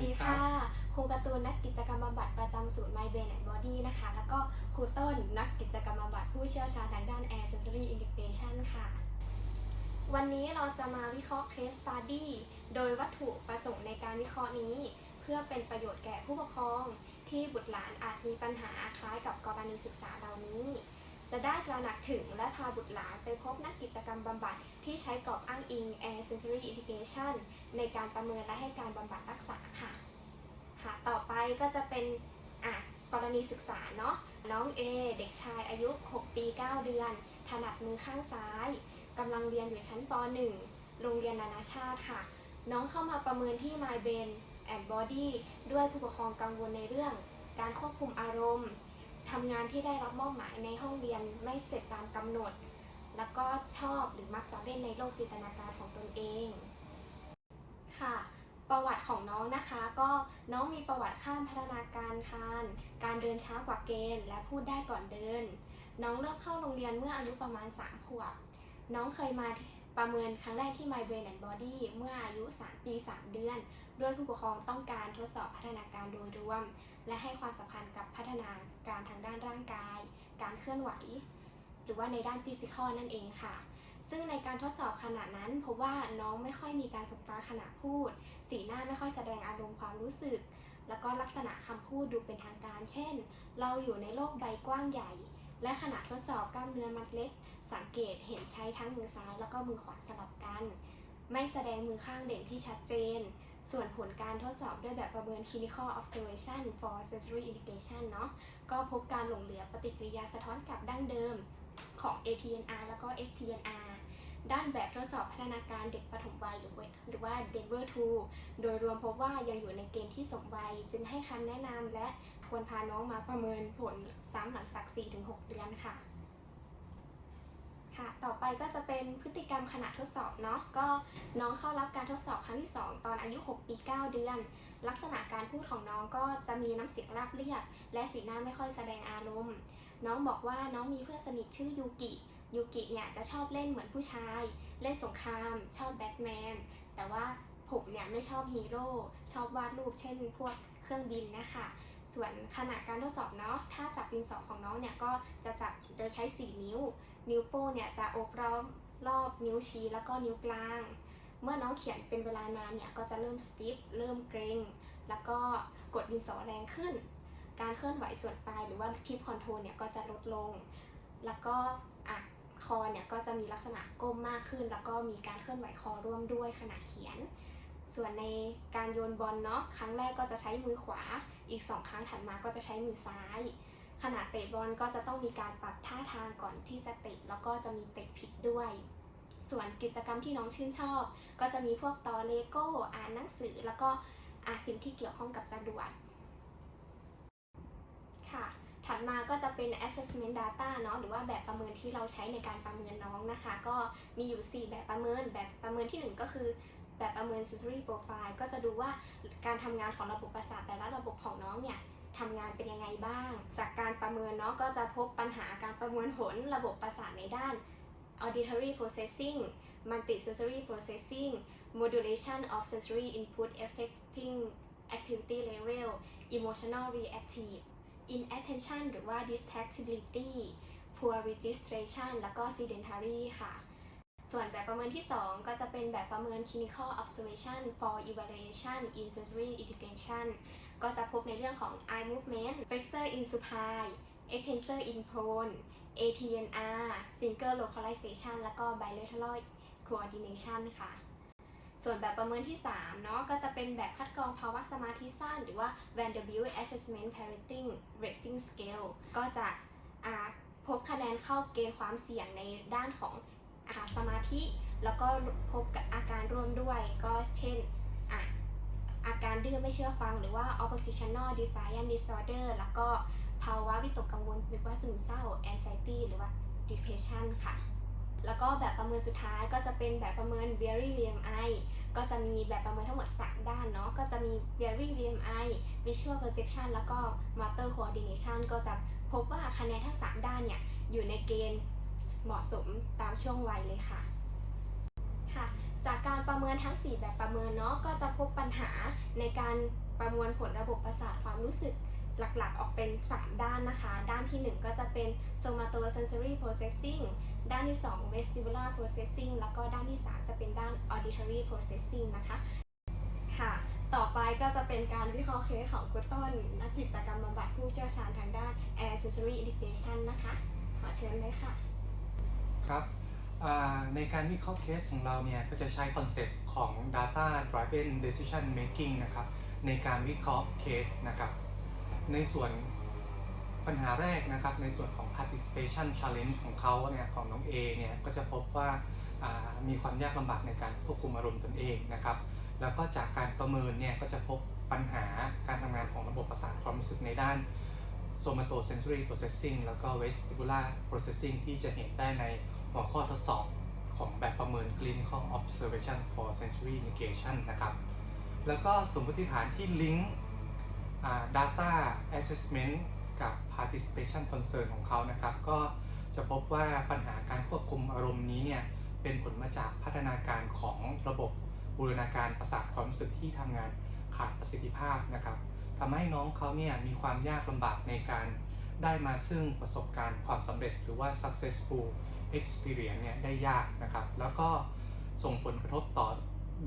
ดีค่ะ ครูการ์ตูนนักกิจกรรมบำบัดประจำศูนย์ My Brain and Body นะคะ แล้วก็ครูต้นนักกิจกรรมบำบัดผู้เชี่ยวชาญทางด้าน Air Sensory Integration ค่ะ วันนี้เราจะมาวิเคราะห์ case study โดยวัตถุประสงค์ในการวิเคราะห์นี้ เพื่อเป็นประโยชน์แก่ผู้ปกครอง ที่บุตรหลานอาจมีปัญหาคล้ายกับกรณีศึกษาเหล่านี้ จะได้ตระหนักถึงและพาบุตรหลานไปพบนักกิจกรรมบำบัดที่ใช้กรอบอ้างอิง Air Sensory Integration ในการประเมินและให้การบำบัดรักษาค่ะค่ะ ต่อไปก็จะเป็นอะกรณีศึกษาเนาะน้องเอเด็กชายอายุ 6 ปี 9 เดือน ถนัดมือข้างซ้ายกำลังเรียนอยู่ชั้นป .1 โรงเรียนนานาชาติค่ะ น้องเข้ามาประเมินที่ My Brain and Body ด้วยผู้ปกครองกังวลในเรื่อง การควบคุมอารมณ์ ทำงานที่ได้รับมอบหมายในห้องเรียนไม่เสร็จตามกำหนด แล้วก็ชอบหรือมักจะเล่นในโลกจินตนาการของตนเองค่ะ ประวัติของน้องนะคะ ก็น้องมีประวัติข้ามพัฒนาการคานการเดินช้ากว่าเกณฑ์ และพูดได้ก่อนเดิน น้องเริ่มเข้าโรงเรียนเมื่ออายุประมาณ 3 ขวบ น้องเคยมา ประเมินครั้งแรกที่ My Brain and Body เมื่ออายุ 3 ปี 3 เดือนด้วยผู้ปกครองต้องการทดสอบพัฒนาการโดยรวม และให้ความสำคัญกับพัฒนาการทางด้านร่างกาย การเคลื่อนไหว หรือว่าในด้านฟิสิกอลนั่นเองค่ะ ซึ่งในการทดสอบขณะนั้นพบว่าน้องไม่ค่อยมีการสบตาขณะพูด สีหน้าไม่ค่อยแสดงอารมณ์ความรู้สึก แล้วก็ลักษณะคำพูดดูเป็นทางการ เช่น เราอยู่ในโลกใบกว้างใหญ่ และขณะทดสอบกล้ามเนื้อมัดเล็ก สังเกตเห็นใช้ทั้งมือซ้ายแล้วก็มือขวาสลับกัน ไม่แสดงมือข้างเด่นที่ชัดเจน ส่วนผลการทดสอบด้วยแบบประเมิน clinical observation for sensory indication เนาะก็พบการหลงเหลือปฏิกิริยาสะท้อนกลับดั้งเดิมของ ATNR แล้วก็ STNR ด้านแบบทดสอบพัฒนาการเด็กปฐมวัยหรือว่าหรือว่า Denver 2 โดยรวมพบว่ายังอยู่ในเกณฑ์ที่สมวัย จึงให้คำแนะนำและ ควรพาน้องมาประเมินผลซ้ำหลังจาก 4-6 เดือนค่ะค่ะ ต่อไปก็จะเป็นพฤติกรรมขณะทดสอบเนาะ ก็น้องเข้ารับการทดสอบครั้งที่ 2 ตอนอายุ 6 ปี 9 เดือน ลักษณะการพูดของน้องก็จะมีน้ำเสียงราบเรียบและสีหน้าไม่ค่อยแสดงอารมณ์ น้องบอกว่าน้องมีเพื่อนสนิทชื่อยูกิ ยูกิเนี่ยจะชอบเล่นเหมือนผู้ชาย เล่นสงคราม ชอบแบทแมน แต่ว่าผมเนี่ยไม่ชอบฮีโร่ ชอบวาดรูปเช่นพวกเครื่องบินนะคะ ส่วนขณะการทดสอบเนาะ ถ้าจับดินสอของน้องเนี่ยก็จะจับโดยใช้ 4 นิ้ว นิ้วโป้เนี่ยจะโอบรอบรอบนิ้วชี้แล้วก็นิ้วกลาง เมื่อน้องเขียนเป็นเวลานานเนี่ยก็จะเริ่มสติฟเริ่มเกรงแล้วก็กดดินสอแรงขึ้น การเคลื่อนไหวส่วนปลายหรือว่าทิปคอนโทรลเนี่ยก็จะลดลง แล้วก็อะคอเนี่ยก็จะมีลักษณะก้มมากขึ้น แล้วก็มีการเคลื่อนไหวคอร่วมด้วยขณะเขียน ส่วนในการโยนบอลเนาะครั้งแรกก็จะใช้มือขวา อีก 2 ครั้งถัดมาก็จะใช้มือซ้าย ขณะเตะบอลก็จะต้องมีการปรับท่าทางก่อนที่จะเตะแล้วก็จะมีเตะผิดด้วย ส่วนกิจกรรมที่น้องชื่นชอบ ก็จะมีพวกต่อเลโก้อ่านหนังสือ แล้วก็อ่านสิ่งที่เกี่ยวข้องกับจรวดค่ะ ถัดมาก็จะเป็น assessment data เนาะหรือว่าแบบประเมินที่เราใช้ในการประเมินน้องนะคะ ก็มีอยู่ 4 แบบประเมินแบบประเมินที่ 1 ก็คือ แบบประเมิน sensory profile ก็จะดูว่าการทำงานของระบบประสาทแต่ละระบบของน้องเนี่ยทำงานเป็นยังไงบ้าง จากการประเมินเนาะก็จะพบปัญหาการประเมินผลระบบประสาทในด้าน auditory processing multisensory processing modulation of sensory input affecting activity level emotional reactive inattention หรือว่า distractibility poor registration แล้วก็ sedentary ค่ะ ส่วนแบบประเมินที่ 2 ก็จะเป็นแบบประเมิน clinical observation for evaluation in sensory integration ก็จะพบในเรื่องของ eye movement flexor in supine extensor in prone ATNR finger localization แล้วก็ bilateral coordination ค่ะ ส่วนแบบประเมินที่ 3 เนาะก็จะเป็นแบบคัดกรองภาวะสมาธิสั้น หรือว่า Vanderbilt Assessment Parenting Rating Scale ก็จะพบคะแนนเข้าเกณฑ์ความเสี่ยงในด้านของ สมาธิแล้วก็พบกับอาการร่วมด้วยก็เช่นอาการดื้อไม่เชื่อฟังหรือว่า oppositional defiant disorder แล้วก็ภาวะวิตกกังวลหรือว่าซึมเศร้า anxiety หรือว่า depression ค่ะ แล้วก็แบบประเมินสุดท้ายก็จะเป็นแบบประเมิน Very VMI ก็จะมีแบบประเมินทั้งหมด 3 ด้านเนาะ ก็จะมี Very VMI Visual Perception แล้วก็ Motor Coordination ก็จะพบว่าคะแนนทั้ง 3 ด้านเนี่ยอยู่ในเกณฑ์ เหมาะสมตามช่วงวัยเลยค่ะค่ะ จากการประเมินทั้ง 4 แบบประเมินเนาะก็จะพบปัญหาในการประมวลผลระบบประสาทความรู้สึกหลักๆ ออกเป็น 3 ด้านนะคะ ด้านที่ 1 ก็จะเป็น somatosensory processing ด้านที่ 2 vestibular processing แล้วก็ด้านที่ 3 จะเป็นด้าน auditory processing นะคะ ค่ะ ต่อไปก็จะเป็นการวิเคราะห์เคสของคุณต้น นักกิจกรรมบำบัดผู้เชี่ยวชาญทางด้าน air sensory education นะคะ ขอเชิญเลยค่ะ ครับในการวิเคราะห์เคสของเราเนี่ยก็จะใช้คอนเซ็ปต์ของ data driven decision making นะครับในการวิเคราะห์เคสนะครับ ในส่วนปัญหาแรกนะครับ ในส่วนของ participation challenge ของเขาเนี่ยของน้อง A เนี่ยก็จะพบว่าอ่ามีความยากลำบากในการควบคุมอารมณ์ตนเองนะครับ แล้วก็จากการประเมินเนี่ยก็จะพบปัญหาการทำงานของระบบประสาทความรู้สึกในด้าน somatosensory processing แล้วก็ vestibular processing ที่จะเห็นได้ใน หัวข้อทดสอบของแบบประเมิน clinical observation for sensory negation นะครับ แล้วก็สมมติฐานที่ลิงก์ data assessment กับ participation concern ของเขานะครับ ก็จะพบว่าปัญหาการควบคุมอารมณ์นี้เนี่ย เป็นผลมาจากพัฒนาการของระบบบูรณาการประสาทความรู้สึกที่ทำงานขาดประสิทธิภาพนะครับทำให้น้องเขาเนี่ยมีความยากลำบากในการได้มาซึ่งประสบการณ์ความสำเร็จหรือว่า successful experience เนี่ยได้ยากนะครับ แล้วก็ส่งผลกระทบต่อ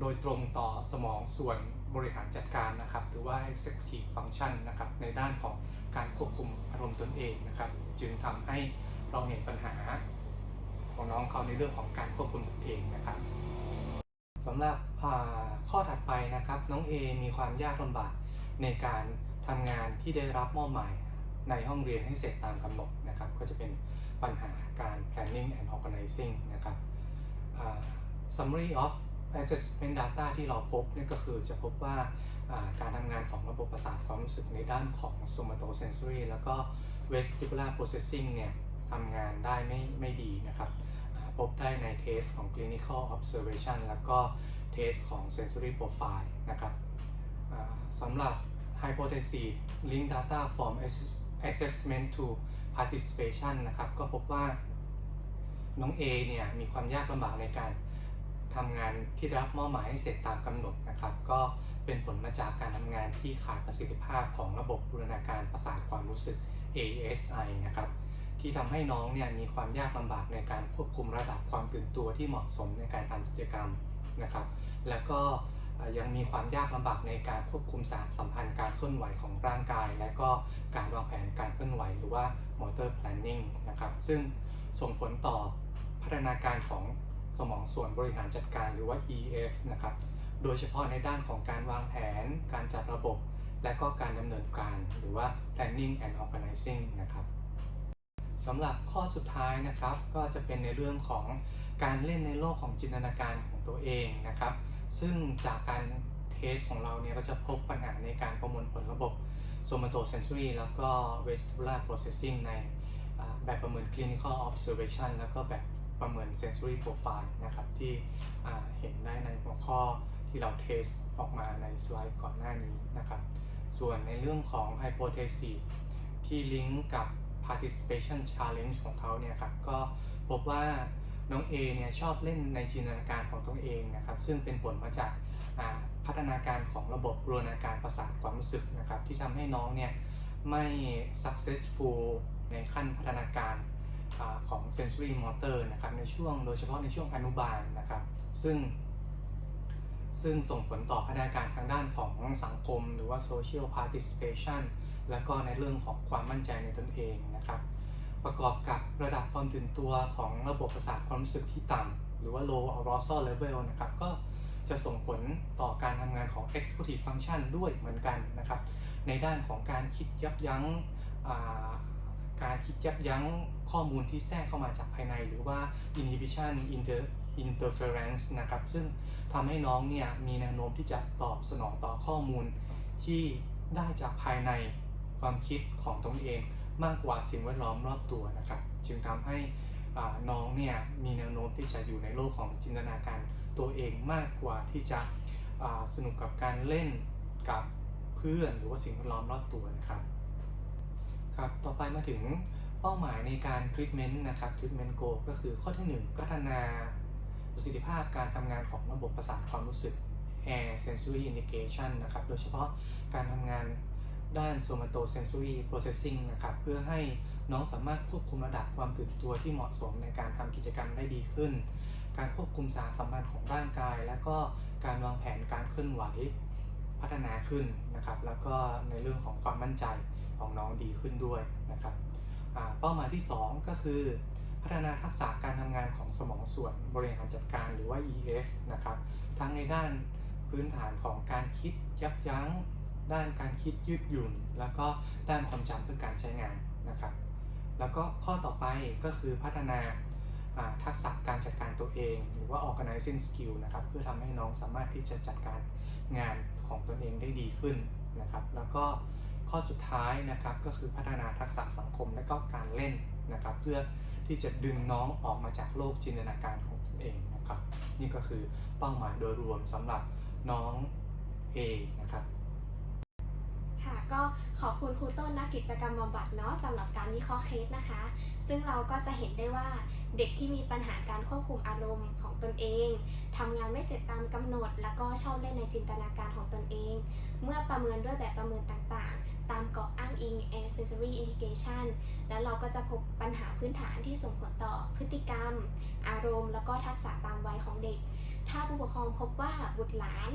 โดยตรงต่อสมองส่วนบริหารจัดการนะครับ หรือว่า executive function นะครับ ในด้านของการควบคุมอารมณ์ตนเองนะครับ จึงทำให้เราเห็นปัญหาของน้องเขาในเรื่องของการควบคุมตนเองนะครับสำหรับข้อถัดไปนะครับ น้อง A มีความยากลำบากในการทำงานที่ได้รับมอบหมาย ในห้องเรียนให้เสร็จตามกำหนดนะครับ ก็จะเป็นปัญหาการ planning and organizing นะครับ summary of assessment data ที่เราพบนี่ก็คือจะพบว่าการทำงานของระบบประสาทความรู้สึกในด้านของ somatosensory แล้วก็ vestibular processing เนี่ยทำงานได้ไม่ไม่ดีนะครับพบได้ในเทสของ clinical observation แล้วก็เทสของ sensory profile นะครับสำหรับ hypothesis link data from assess- assessment to participation นะครับ ก็พบว่าน้อง A เนี่ยมีความยากลำบากในการทำงานที่รับมอบหมายให้เสร็จตามกำหนดนะครับ ก็เป็นผลมาจากการทำงานที่ขาดประสิทธิภาพของระบบบูรณาการประสาทความรู้สึก ASI นะครับ ที่ทำให้น้องเนี่ยมีความยากลำบากในการควบคุมระดับความตื่นตัวที่เหมาะสมในการทำกิจกรรมนะครับ แล้วก็ ยังมีความยากลำบากในการควบคุมสารสัมพันธ์การเคลื่อนไหวของร่างกาย และก็การวางแผนการเคลื่อนไหวหรือว่า motor planning นะครับซึ่งส่งผลต่อพัฒนาการของสมองส่วนบริหารจัดการหรือว่า EF นะครับโดยเฉพาะในด้านของการวางแผน การจัดระบบ และก็การดำเนินการหรือว่า planning and organizing นะครับ สำหรับข้อสุดท้ายนะครับ ก็จะเป็นในเรื่องของการเล่นในโลกของจินตนาการของตัวเองนะครับ ซึ่งจากการเทสของเราเนี่ยก็จะพบปัญหาในการประมวลผลระบบ somatosensory แล้วก็ vestibular processing ในแบบประเมิน clinical observation แล้วก็แบบประเมิน sensory profile นะครับ ที่เห็นได้ในหัวข้อที่เราเทสออกมาในสไลด์ก่อนหน้านี้นะครับ ส่วนในเรื่องของ hypothesis ที่ลิงก์กับ participation challenge ของเขาเนี่ยครับก็พบว่าน้อง A เนี่ยชอบเล่นในจินตนาการของตัวเองนะครับ ซึ่งเป็นผลมาจากาพัฒนาการของระบบบูรณาการประสาทความรู้สึกนะครับ ที่ทำให้น้องเนี่ยไม่ successful ในขั้นพัฒนาการอาของ sensory motor นะครับในช่วงโดยเฉพาะในช่วงอนุบาลนะครับ ซึ่ง ซึ่งส่งผลต่อพัฒนาการทางด้านของสังคม หรือว่า social participation และก็ในเรื่องของความมั่นใจในตนเองนะครับ ประกอบกับระดับความตื่นตัวของระบบประสาทความรู้สึกที่ต่ำหรือว่า low arousal level นะครับก็จะส่งผลต่อการทำงานของ executive function ด้วยเหมือนกันนะครับ ในด้านของการคิดยับยั้งการคิดยับยั้งข้อมูลที่แทรกเข้ามาจากภายใน หรือว่า inhibition inter interference นะครับ ซึ่งทำให้น้องเนี่ยมีแนวโน้มที่จะตอบสนองต่อข้อมูลที่ได้จากภายใน ความคิดของตนเองมากกว่าสิ่งแวดล้อมรอบตัวนะครับ จึงทำให้น้องเนี่ยมีแนวโน้มที่จะอยู่ในโลกของจินตนาการตัวเองมากกว่าที่จะสนุกกับการเล่นกับเพื่อนหรือว่าสิ่งแวดล้อมรอบตัวนะครับครับต่อไปมาถึงเป้าหมายในการ treatment นะครับ treatment goal ก็คือข้อที่ 1 พัฒนาประสิทธิภาพการทำงานของระบบประสาทความรู้สึก air sensory integration นะครับ โดยเฉพาะการทำงาน ด้าน somatosensory processing นะครับ เพื่อให้น้องสามารถควบคุมระดับความตื่นตัวที่เหมาะสมในการทำกิจกรรมได้ดีขึ้น การควบคุมสารสัมพันธ์ของร่างกาย และก็การวางแผนการเคลื่อนไหวพัฒนาขึ้นนะครับ แล้วก็ในเรื่องของความมั่นใจของน้องดีขึ้นด้วยนะครับเป้าหมายที่ 2 ก็คือ พัฒนาทักษะการทำงานของสมองส่วนบริหารจัดการหรือว่า EF นะครับ ทั้งในด้านพื้นฐานของการคิดยับยั้ง ด้านการคิดยืดหยุ่น แล้วก็ด้านความจำเพื่อการใช้งานนะครับ แล้วก็ข้อต่อไปก็คือพัฒนาทักษะการจัดการตัวเอง หรือว่า organizing skill นะครับ เพื่อทำให้น้องสามารถที่จะจัดการงานของตนเองได้ดีขึ้นนะครับ แล้วก็ข้อสุดท้ายนะครับก็คือพัฒนาทักษะสังคมและก็การเล่นนะครับ เพื่อที่จะดึงน้องออกมาจากโลกจินตนาการของตนเองนะครับ นี่ก็คือเป้าหมายโดยรวมสำหรับน้อง A นะครับ ก็ขอบคุณครูต้นนักกิจกรรมบำบัดเนาะสำหรับการวิเคราะห์เคสนะคะ ซึ่งเราก็จะเห็นได้ว่าเด็กที่มีปัญหาการควบคุมอารมณ์ของตนเองทำงานไม่เสร็จตามกำหนด แล้วก็ชอบเล่นในจินตนาการของตนเอง เมื่อประเมินด้วยแบบประเมินต่างๆ ตามกรอบอ้างอิง Accessory Integration แล้วเราก็จะพบปัญหาพื้นฐานที่ส่งผลต่อพฤติกรรม อารมณ์ แล้วก็ทักษะตามวัยของเด็ก ถ้าผู้ปกครองพบว่าบุตรหลาน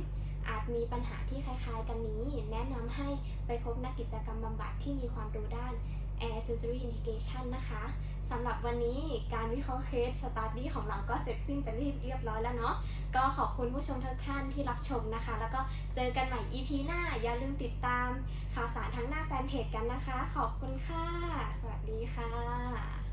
อาจมีปัญหาที่คล้ายๆ กันนี้ แนะนำให้ไปพบนักกิจกรรมบำบัดที่มีความรู้ด้าน Air Sensory Integration นะคะสำหรับวันนี้การวิเคราะห์เคสสตาร์ดี้ของเราก็เสร็จสิ้นเป็นที่เรียบร้อยแล้วเนาะก็ขอบคุณผู้ชมทุกท่านที่รับชมนะคะ แล้วก็เจอกันใหม่ EP หน้า อย่าลืมติดตามข่าวสารทั้งหน้าแฟนเพจกันนะคะ ขอบคุณค่ะ สวัสดีค่ะ